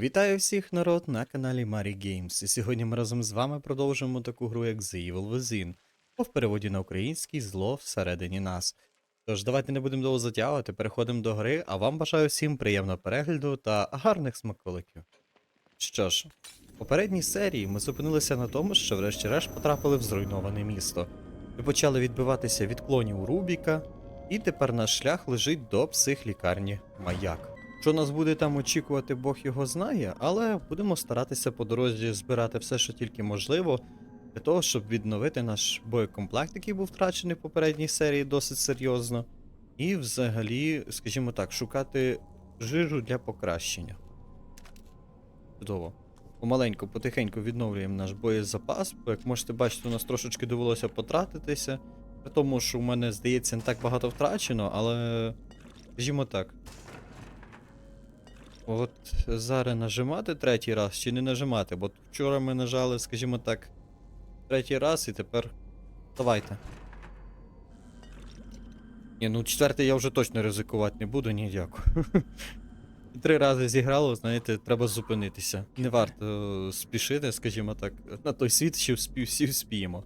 Вітаю всіх народ на каналі Mari Games. І сьогодні ми разом з вами продовжуємо таку гру, як The Evil Within, або в переводі на український зло всередині нас. Тож давайте не будемо довго затягувати, переходимо до гри, а вам бажаю всім приємного перегляду та гарних смаколиків. Що ж, в попередній серії ми зупинилися на тому, що врешті-решт потрапили в зруйноване місто. Ми почали відбиватися від клонів Рубіка, і тепер наш шлях лежить до психлікарні Маяк. Що нас буде там очікувати, Бог його знає, але будемо старатися по дорозі збирати все, що тільки можливо, для того, щоб відновити наш боєкомплект, який був втрачений в попередній серії досить серйозно. І взагалі, скажімо так, шукати жижу для покращення. Чудово. Помаленьку, потихеньку відновлюємо наш боєзапас, бо як можете бачити, у нас трошечки довелося потратитися. При тому, що у мене, здається, не так багато втрачено, але. Скажімо так. От зараз нажимати третій раз чи не нажимати, бо вчора ми нажали, скажімо так, третій раз і тепер. Давайте. Ні, ну четвертий я вже точно ризикувати не буду, ні, дякую. Три рази зіграло, знаєте, треба зупинитися. Не варто е, спішити, скажімо так, на той світ, що всі вспіємо.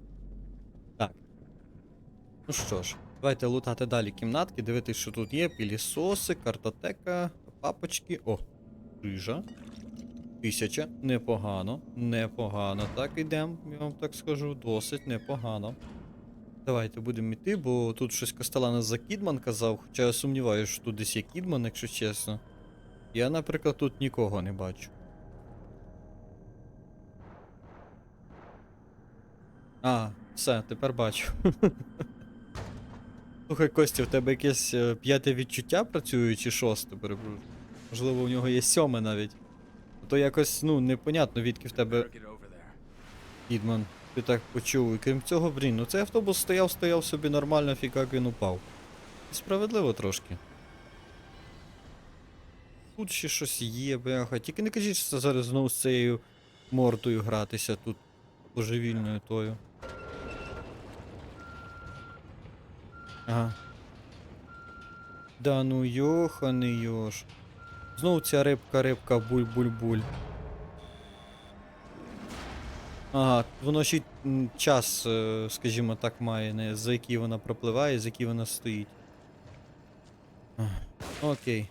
Ну що ж, давайте лутати далі кімнатки, дивитись, що тут є. Пілісоси, картотека, папочки. О, рижа. Тисяча. Непогано. Непогано. Так ідемо, я вам так скажу. Досить непогано. Давайте будемо йти, бо тут щось Костелана за Кідман казав, хоча я сумніваюся, що тут десь є Кідман, якщо чесно. Я, наприклад, тут нікого не бачу. А, все, тепер бачу. Слухай, Костя, в тебе якесь е, п'яте відчуття працює чи шосте, перепрошую? Можливо, у нього є сьоме навіть. То якось, ну, непонятно, відки в тебе Кідман. Ти так почув. І крім цього, блін, ну цей автобус стояв, стояв собі нормально, фіга він упав. Справедливо трошки. Тут ще щось є, бляха. Тільки не кажіть, що це зараз знову з цією мордою гратися тут божевільною тою. Ага. Да ну йоханий йош. Знову ця рибка, рибка, буль-буль-буль. Ага, воно ще час, е, скажімо так, має, не, за який вона пропливає, за який вона стоїть. Окей.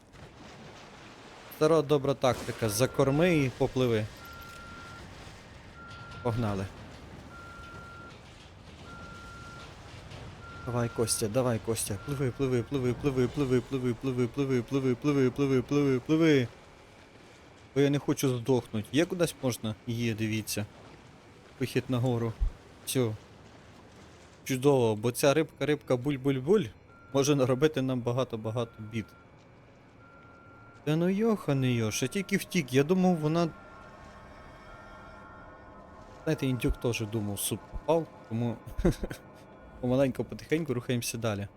Стара добра тактика. Закорми і попливи. Погнали. Давай, Костя, давай, Костя. Пливи, пливи, пливи, пливи, пливи, пливи, пливи, пливи, пливи, пливи, пливи, пливи, пливи. Бо я не хочу здохнути. Є кудись можна? Є, дивіться. Вихід нагору. Все. Чудово, бо ця рибка, рибка буль-буль-буль може наробити нам багато-багато бід. Та ну йоханий йош, я тільки втік, я думав, вона. Знаєте, індюк теж думав, суп попав, тому помаленьку потихеньку рухаємося далі.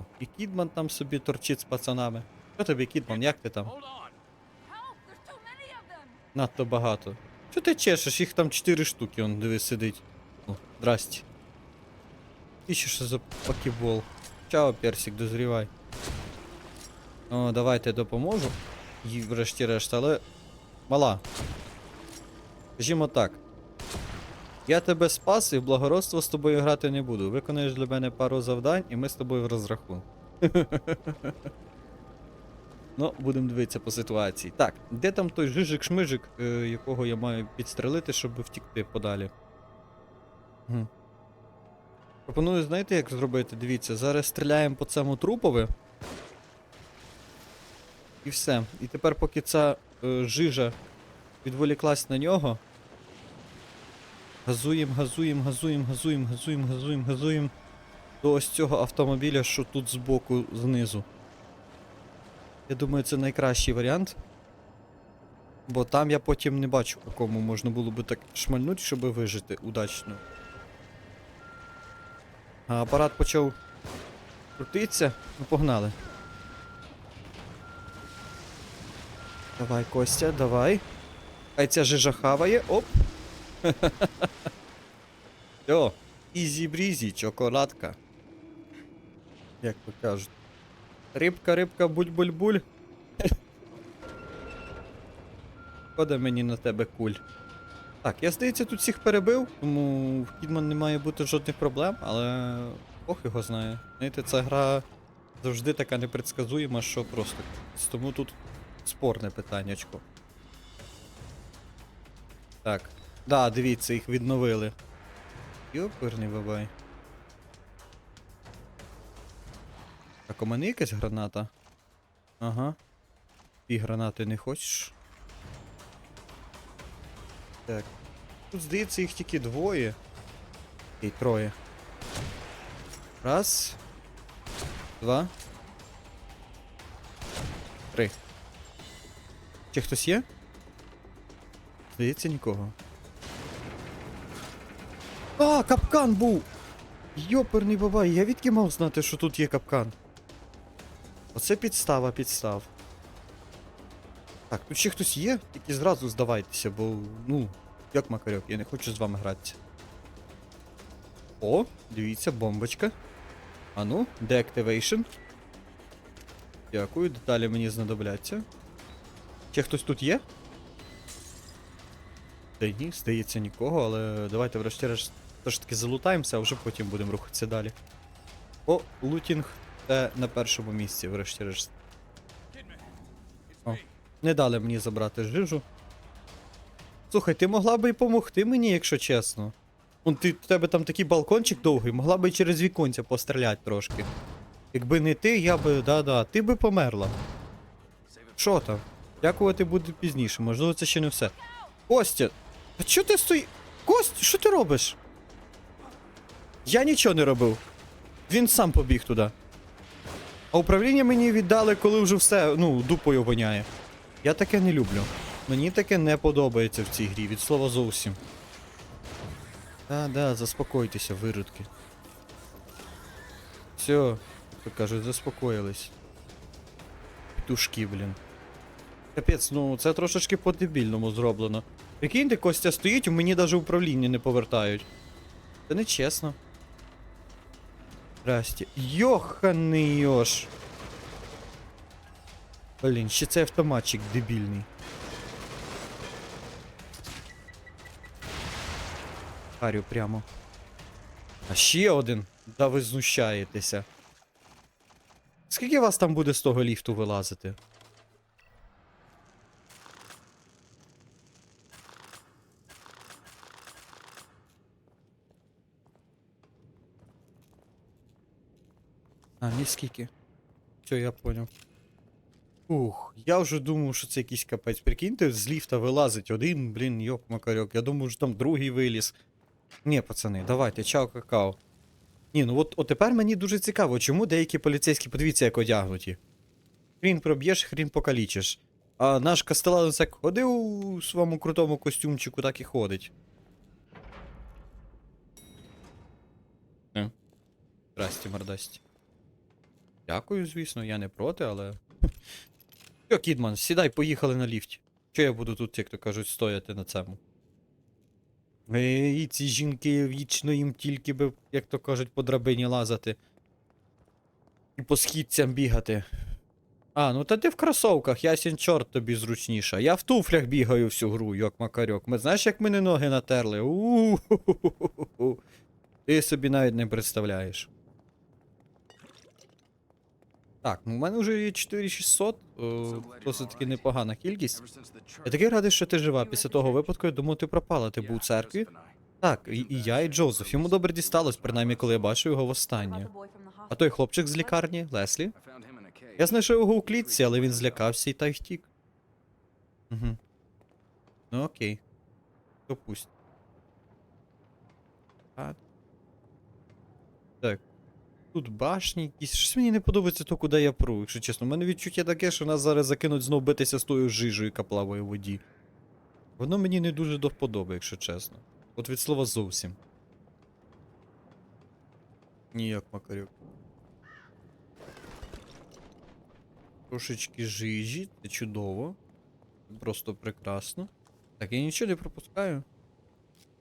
О, і Кідман там собі торчить з пацанами. Що тобі, Кідман, як ти там? Надто багато. Що ти чешеш? Їх там 4 штуки, он диви сидить. О, здрасте. І ще що за покебол. Чао, персик, дозрівай. О, давайте допоможу. Їй врешті-решт, але. Мала. Скажімо так. Я тебе спас і в благородство з тобою грати не буду. Виконаєш для мене пару завдань, і ми з тобою в розрахунку. Ну, будемо дивитися по ситуації. Так, де там той жижик-шмижик, е, якого я маю підстрелити, щоб втікти подалі? Гм. Пропоную, знаєте, як зробити? Дивіться, зараз стріляємо по цьому трупові. І все. І тепер, поки ця е, жижа відволіклась на нього. Газуємо, газуємо, газуємо, газуємо, газуємо, газуємо, газуємо до ось цього автомобіля, що тут збоку знизу. Я думаю, це найкращий варіант. Бо там я потім не бачу, по кому можна було би так шмальнути, щоб вижити удачно. А апарат почав крутитися. Ну, погнали. Давай, Костя, давай. Хай ця жижа хаває. Оп. Йо, ізі брізі, чоколадка. Як то кажуть. Рибка, рибка, буль-буль-буль. Шкода мені на тебе куль. Так, я здається, тут всіх перебив, тому в Кідман не має бути жодних проблем, але Бог його знає. Знаєте, ця гра завжди така непредсказуєма, що просто. Тому тут спорне питаннячко. Так. Да, дивіться, їх відновили. Йоперний бабай. Так, у мене якась граната? Ага. І гранати не хочеш? Так. Тут, здається, їх тільки двоє. І троє. Раз. Два. Три. Чи хтось є? Здається, нікого. А, капкан був! Йоперний бабай, я відки мав знати, що тут є капкан. Оце підстава, підстав. Так, тут ще хтось є, тільки зразу здавайтеся, бо, ну, як макарьок, я не хочу з вами гратися. О, дивіться, бомбочка. А ну, deactivation. Дякую, деталі мені знадобляться. Ще хтось тут є? Та ні, здається нікого, але давайте врешті-решт все ж таки залутаємося, а вже потім будемо рухатися далі. О, лутінг це на першому місці, врешті-решт. Не дали мені забрати жижу. Слухай, ти могла би й помогти мені, якщо чесно. Он ти, в тебе там такий балкончик довгий, могла би й через віконця постріляти трошки. Якби не ти, я би. Да-да, ти би померла. Що там? Дякувати буде пізніше, можливо, це ще не все. Костя! А чого ти стої. Кость, що ти робиш? Я нічого не робив. Він сам побіг туди. А управління мені віддали, коли вже все, ну, дупою воняє. Я таке не люблю. Мені таке не подобається в цій грі, від слова зовсім. Да, да, заспокойтеся, виродки. Все, як кажуть, заспокоїлись. Петушки, блін. Капець, ну це трошечки по-дебільному зроблено. Прикиньте, Костя стоїть, у мені навіть управління не повертають. Це не чесно. Здрасте. Йоханий йош. Блін, ще цей автоматчик дебільний. Харю прямо. А ще один. Да ви знущаєтеся. Скільки вас там буде з того ліфту вилазити? А, скільки. Все, я понял. Ух, я вже думав, що це якийсь капець. Прикиньте, з ліфта вилазить один, блін, йоп макарьок. Я думав, що там другий виліз. Ні, пацани, давайте, чао какао. Ні, ну от, от тепер мені дуже цікаво, чому деякі поліцейські, подивіться, як одягнуті. Хрін проб'єш, хрін покалічиш. А наш Кастеланос як ходив у своєму крутому костюмчику, так і ходить. Е. Здрасте, мордасті. Дякую, звісно, я не проти, але. Що, Кідман, сідай, поїхали на ліфті. Що я буду тут, як то кажуть, стояти на цьому? Е, І ці жінки вічно їм тільки би, як то кажуть, по драбині лазати. І по східцям бігати. А, ну та ти в кросовках, ясен чорт тобі зручніше. Я в туфлях бігаю всю гру, як макарьок. Ми знаєш, як мене ноги натерли? У-ху-ху-ху-ху. Ти собі навіть не представляєш. Так, ну в мене вже є 4600, о, досить таки непогана кількість. Я такий радий, що ти жива. Після того випадку, я думаю, ти пропала. Ти був у церкві. Так, і, і я, і Джозеф. Йому добре дісталось, принаймні, коли я бачив його востаннє. А той хлопчик з лікарні, Леслі? Я знайшов його у клітці, але він злякався і та й втік. Угу. Ну окей. Допусть. Так. Тут башні якісь. Щось мені не подобається то, куди я пру, якщо чесно. У мене відчуття таке, що нас зараз закинуть знов битися з тою жижею, яка плаває у воді. Воно мені не дуже до вподоби, якщо чесно. От від слова зовсім. Ніяк, Макарюк. Трошечки жижі, це чудово. Просто прекрасно. Так, я нічого не пропускаю.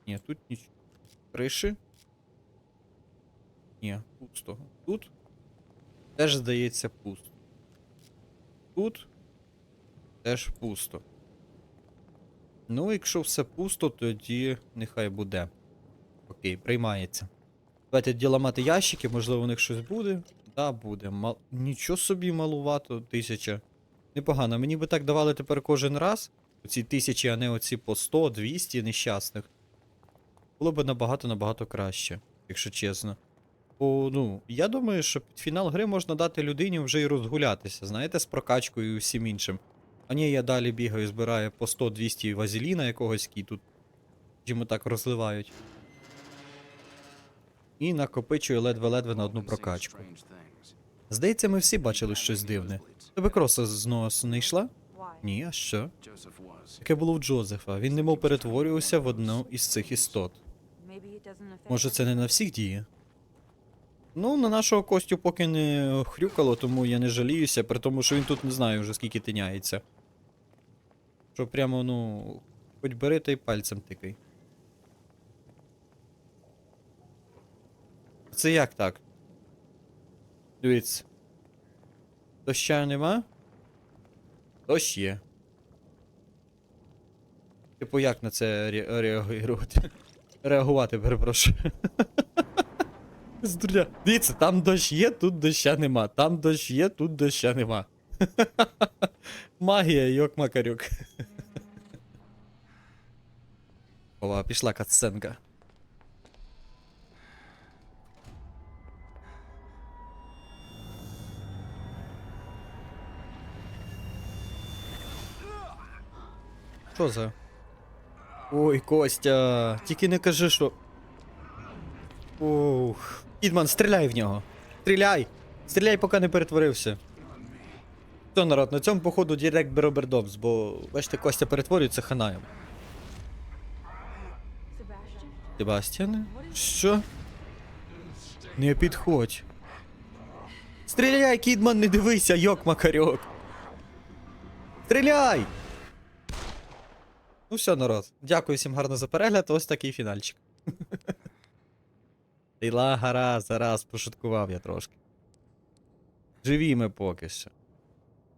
Ні, тут нічого. Криші. Ні, пусто. Тут теж здається пусто. Тут теж пусто. Ну, якщо все пусто, тоді нехай буде. Окей, приймається. Давайте тоді ламати ящики, можливо, у них щось буде. Да, буде. Мал... Нічого собі малувато, тисяча. Непогано. Мені би так давали тепер кожен раз. Оці тисячі, а не оці по 100, 200 нещасних. Було б набагато-набагато краще, якщо чесно. Бо, ну, я думаю, що під фінал гри можна дати людині вже і розгулятися, знаєте, з прокачкою і всім іншим. А ні, я далі бігаю, збираю по 100-200 вазеліна якогось, який тут йому так розливають. І накопичую ледве-ледве на одну прокачку. Здається, ми всі бачили щось дивне. Тебе кроса з носу не йшла? Ні, а що? Таке було в Джозефа. Він немов перетворювався в одну із цих істот. Може, це не на всіх діє? Ну, на нашого Костю поки не хрюкало, тому я не жаліюся, при тому, що він тут не знаю вже скільки тиняється. Що прямо, ну. Хоч бери та й пальцем тикай. Це як так? Дивіться. Доща нема? Дощ є. Типу, як на це ре- реагувати? Реагувати, перепрошую. Здурня. Дивіться, там дощ є, тут доща нема. Там дощ є, тут доща нема. Магія, йок макарюк. Ова, пішла катсценка. Що за? Ой, Костя, тільки не кажи, що. Ух. Кідман, стріляй в нього. Стріляй! Стріляй, поки не перетворився. Все, народ, на цьому походу Дірект Беробердовс, бо бачите, Костя перетворюється ханаєм. Себастьяне? Що? Не підходь. Стріляй, Кідман, не дивися, йок макарьок. Стріляй! Ну все, народ. Дякую всім гарно за перегляд. Ось такий фінальчик. Іла гаразд, зараз пошуткував я трошки. Живі ми поки що.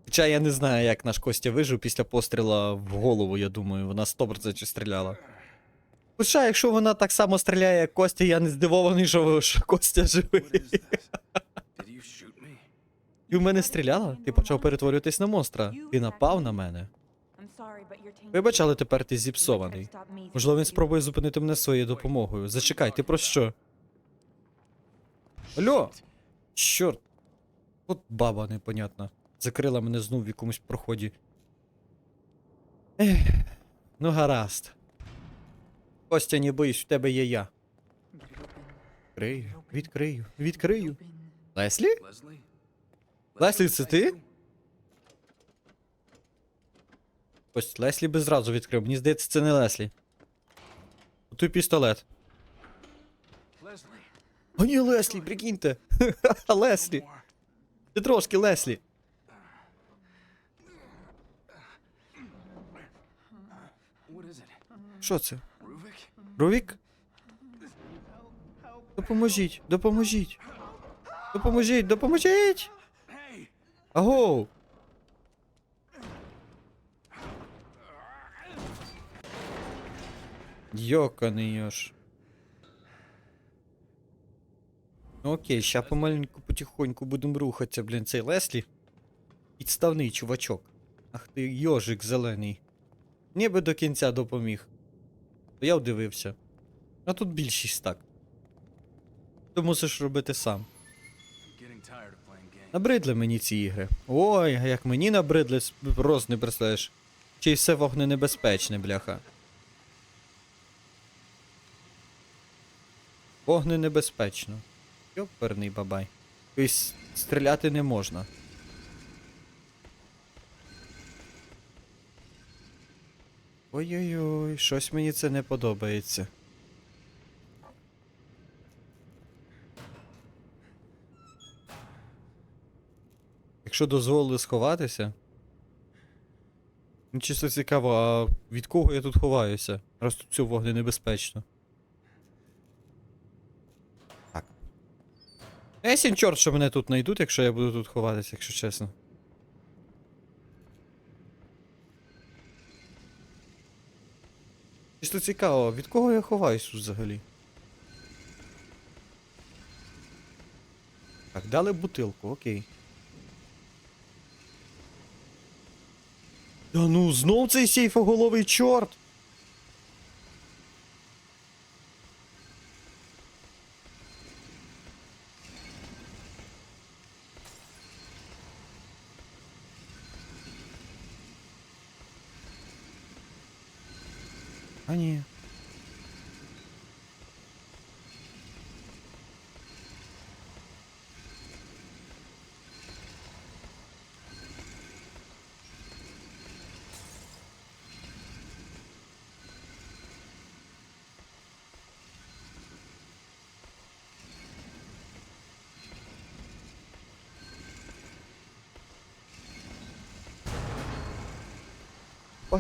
Хоча я не знаю, як наш Костя вижив після постріла в голову, я думаю, вона 100% стріляла. Хоча, якщо вона так само стріляє, як Костя, я не здивований, що, що Костя живий. Ти в мене стріляла? Ти почав перетворюватись на монстра. Ти напав на мене. Вибач, але тепер ти зіпсований. Можливо, він спробує зупинити мене своєю допомогою. Зачекай, ти про що? Алло! Чорт. От баба непонятна. Закрила мене знов в якомусь проході. Ех, ну гаразд. Костя, не боїсь, в тебе є я. Відкрию, відкрию, відкрию. Леслі? Леслі, це ти? Ось Леслі би зразу відкрив. Мені здається, це не Леслі. Той пістолет. О, ні, Леслі, прикиньте. Леслі. Ти трошки Леслі. Що це? Рувік? Допоможіть, допоможіть. Допоможіть, допоможіть! Агоу! Йоканий йош. Ну окей, ща помаленьку потихоньку будемо рухатися, блін, цей Леслі. Підставний чувачок. Ах ти йожик зелений. Ніби до кінця допоміг. То я вдивився. А тут більшість так. Ти мусиш робити сам. Набридли мені ці ігри. Ой, а як мені набридли, просто не представляєш. Чи все вогненебезпечне, бляха. Вогненебезпечно. Йоперний бабай. Тобто стріляти не можна. Ой-ой-ой, щось мені це не подобається. Якщо дозволили сховатися. Ну, чисто цікаво, а від кого я тут ховаюся? Раз тут все вогненебезпечно. Так. Есінь чорт, що мене тут знайдуть, якщо я буду тут ховатися, якщо чесно. Що цікаво, від кого я ховаюсь тут взагалі? Так, дали бутилку, окей. Да ну, знов цей сейфоголовий чорт! А ні.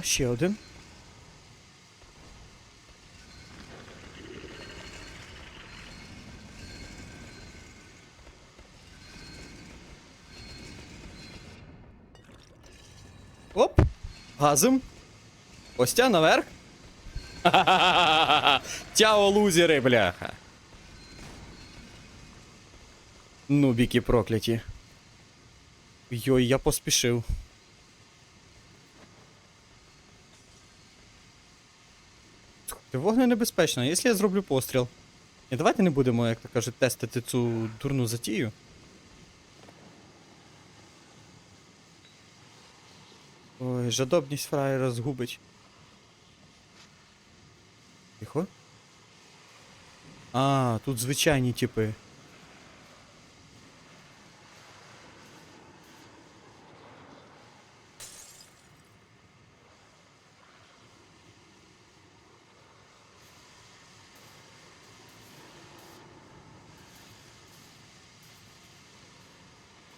Ще один. Оп! Газом. Костя наверх. Тяо лузери, бляха. Ну, біки прокляті. Йой, я поспішив. Слухайте, вогненебезпечно, а якщо я зроблю постріл? І давайте не будемо, як то кажуть, тестити цю дурну затію. Ой, жадобність фраєра згубить. Тихо. А, тут звичайні типи.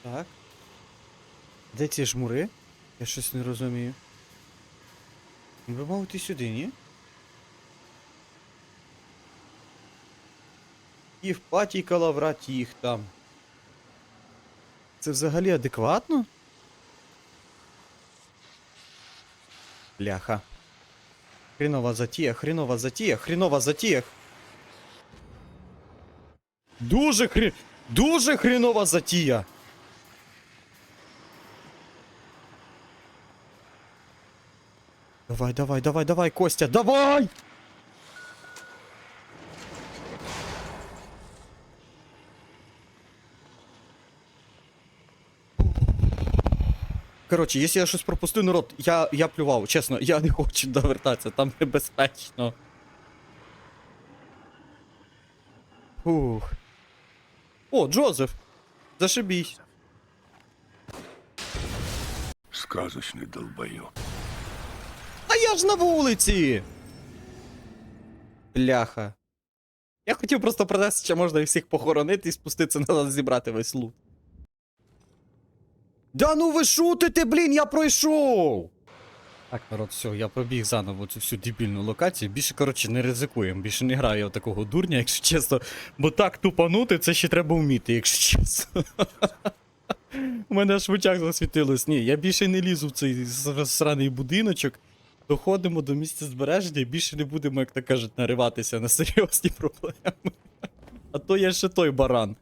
Так. Де ці жмури? Я щось не розумію. Ви мовите сюди, ні? І в паті калаврать їх там. Це взагалі адекватно? Бляха. Хрінова затія, хрінова затія, хрінова затія. Дуже хрі... Дуже хрінова затія. Давай, давай, давай, давай, Костя, давай! Коротше, якщо я щось пропустив, народ, я, я плював, чесно, я не хочу довертатися, там небезпечно. Фух. О, Джозеф! Зашибісь. Сказочный долбоёб. Я ж на вулиці! Бляха. Я хотів просто продати, що можна всіх похоронити і спуститися назад зібрати весь лут. Да ну ви шутите, блін, я пройшов! Так, народ, все, я пробіг заново цю всю дебільну локацію. Більше, коротше, не ризикуємо. Більше не граю я в такого дурня, якщо чесно. Бо так тупанути, це ще треба вміти, якщо чесно. У мене аж в очах засвітилось. Ні, я більше не лізу в цей сраний будиночок. Доходимо до місця збереження і більше не будемо, як то кажуть, нариватися на серйозні проблеми. А то я ще той баран.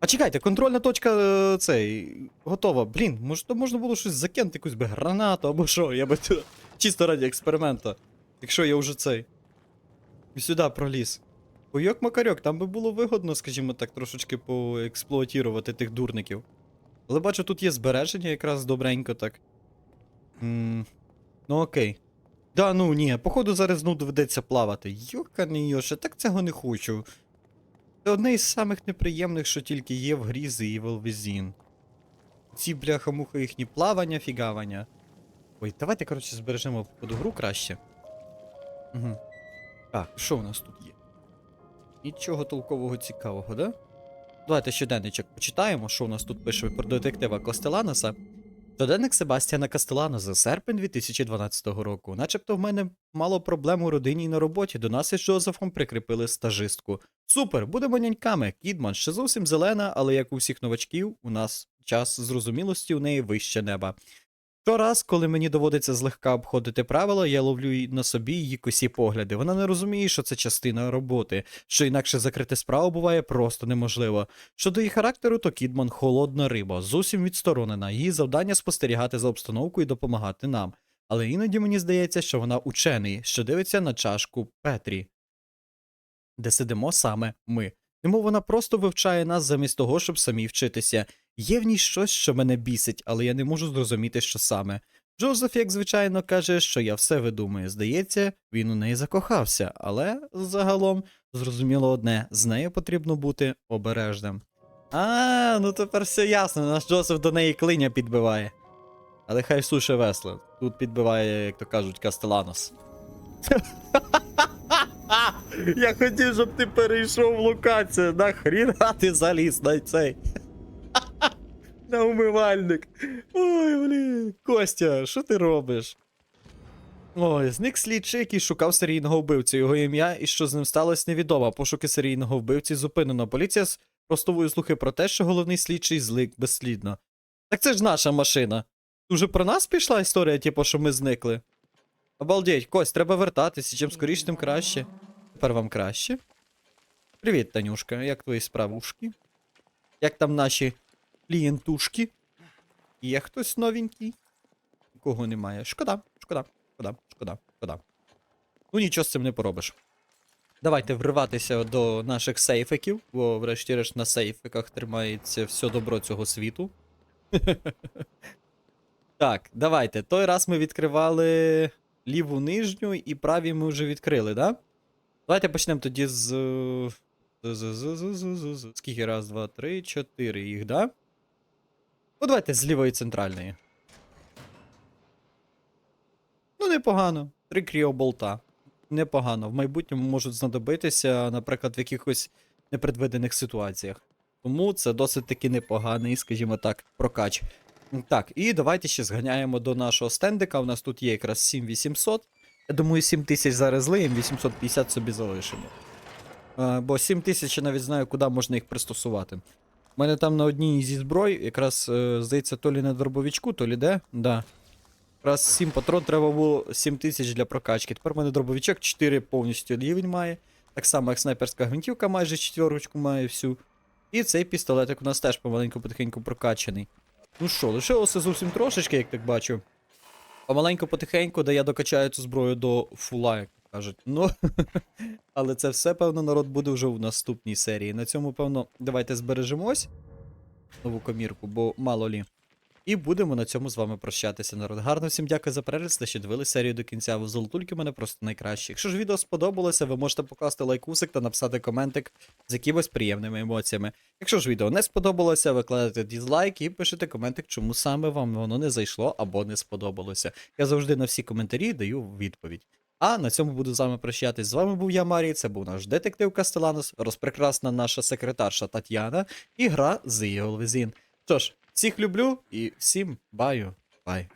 А чекайте, контрольна точка е, цей готова. Блін, може то можна було щось закинути, якусь би гранату або що, я би чисто раді експеримента. Якщо я вже цей. І сюди проліз. Бойок макарьок, там би було вигодно, скажімо так, трошечки поексплуатувати тих дурників. Але бачу, тут є збереження якраз добренько так. м ну окей. Да, ну ні, походу зараз ну доведеться плавати. Йоканий Йоша, так цього не хочу. Це одне із самих неприємних, що тільки є в грі The Evil Within. Ці бляха-муха їхні плавання, фігавання. Ой, давайте, коротше, збережемо походу гру краще. Угу. Так, що у нас тут є? Нічого толкового цікавого, да? Давайте щоденничок почитаємо, що у нас тут пише про детектива Костеланоса. Щоденник Себастьяна Кастеланоса, серпень 2012 року. Начебто в мене мало проблем у родині і на роботі. До нас із Джозефом прикріпили стажистку. Супер, будемо няньками. Кідман ще зовсім зелена, але як у всіх новачків, у нас час зрозумілості у неї вище неба. Щораз, коли мені доводиться злегка обходити правила, я ловлю на собі її косі погляди. Вона не розуміє, що це частина роботи, що інакше закрити справу буває просто неможливо. Щодо її характеру, то Кідман холодна риба, зовсім відсторонена. Її завдання спостерігати за обстановкою і допомагати нам. Але іноді мені здається, що вона учений, що дивиться на чашку Петрі, де сидимо саме ми. Тому вона просто вивчає нас замість того, щоб самі вчитися. Є в ній щось, що мене бісить, але я не можу зрозуміти, що саме. Джозеф, як звичайно, каже, що я все видумую. Здається, він у неї закохався, але загалом зрозуміло одне: з нею потрібно бути обережним. А, ну тепер все ясно, наш Джозеф до неї клиня підбиває. Але хай суше весло. Тут підбиває, як то кажуть, Кастеланос. Я хотів, щоб ти перейшов в локацію. Нахріна ти заліз на цей. На умивальник. Ой, блін. Костя, що ти робиш? Ой, зник слідчий, який шукав серійного вбивцю. Його ім'я і що з ним сталося, невідомо. Пошуки серійного вбивці зупинено. Поліція спростовує слухи про те, що головний слідчий злик безслідно. Так це ж наша машина. Уже про нас пішла історія, типу, що ми зникли. Обалдеть, Кость, треба вертатися, чим скоріше, тим краще. Тепер вам краще. Привіт, Танюшка, як твої справушки? Як там наші клієнтушки? Є хтось новенький? Кого немає? Шкода, шкода, шкода, шкода, шкода. Ну нічого з цим не поробиш. Давайте вриватися до наших сейфиків, бо врешті-решт на сейфиках тримається все добро цього світу. Так, давайте. Той раз ми відкривали ліву нижню і праві ми вже відкрили, да? Давайте почнемо тоді з. Скільки? Раз, два, три, чотири їх, да? Ну, давайте з лівої центральної. Ну, непогано. Три кріоболта. Непогано. В майбутньому можуть знадобитися, наприклад, в якихось непредвидених ситуаціях. Тому це досить таки непоганий, скажімо так, прокач. Так, і давайте ще зганяємо до нашого стендика. У нас тут є якраз 7800. Я думаю, 7000 зараз злиємо, 850 собі залишимо. А, бо 7000 я навіть знаю, куди можна їх пристосувати. У мене там на одній зі зброй, якраз, е, здається, то лі на дробовичку, то лі де. Да. Якраз 7 патрон треба було 7000 для прокачки. Тепер в мене дробовичок 4 повністю рівень має. Так само, як снайперська гвинтівка майже четверочку має всю. І цей пістолетик у нас теж помаленьку потихеньку прокачаний. Ну що, лишилося зовсім трошечки, як так бачу. Помаленьку потихеньку, де я докачаю цю зброю до фула, як кажуть. Ну, але це все, певно, народ буде вже в наступній серії. На цьому, певно, давайте збережемось. Нову комірку, бо мало лі. І будемо на цьому з вами прощатися, народ. Гарно всім дякую за перегляд, що дивились серію до кінця. Ви золотульки мене просто найкращі. Якщо ж відео сподобалося, ви можете покласти лайкусик та написати коментик з якимось приємними емоціями. Якщо ж відео не сподобалося, ви кладете дізлайк і пишете коментик, чому саме вам воно не зайшло або не сподобалося. Я завжди на всі коментарі даю відповідь. А на цьому буду з вами прощатись. З вами був я, Марій, це був наш детектив Кастеланос, розпрекрасна наша секретарша Тетяна і гра Evil Within. Тож, всіх люблю і всім баю. Бай.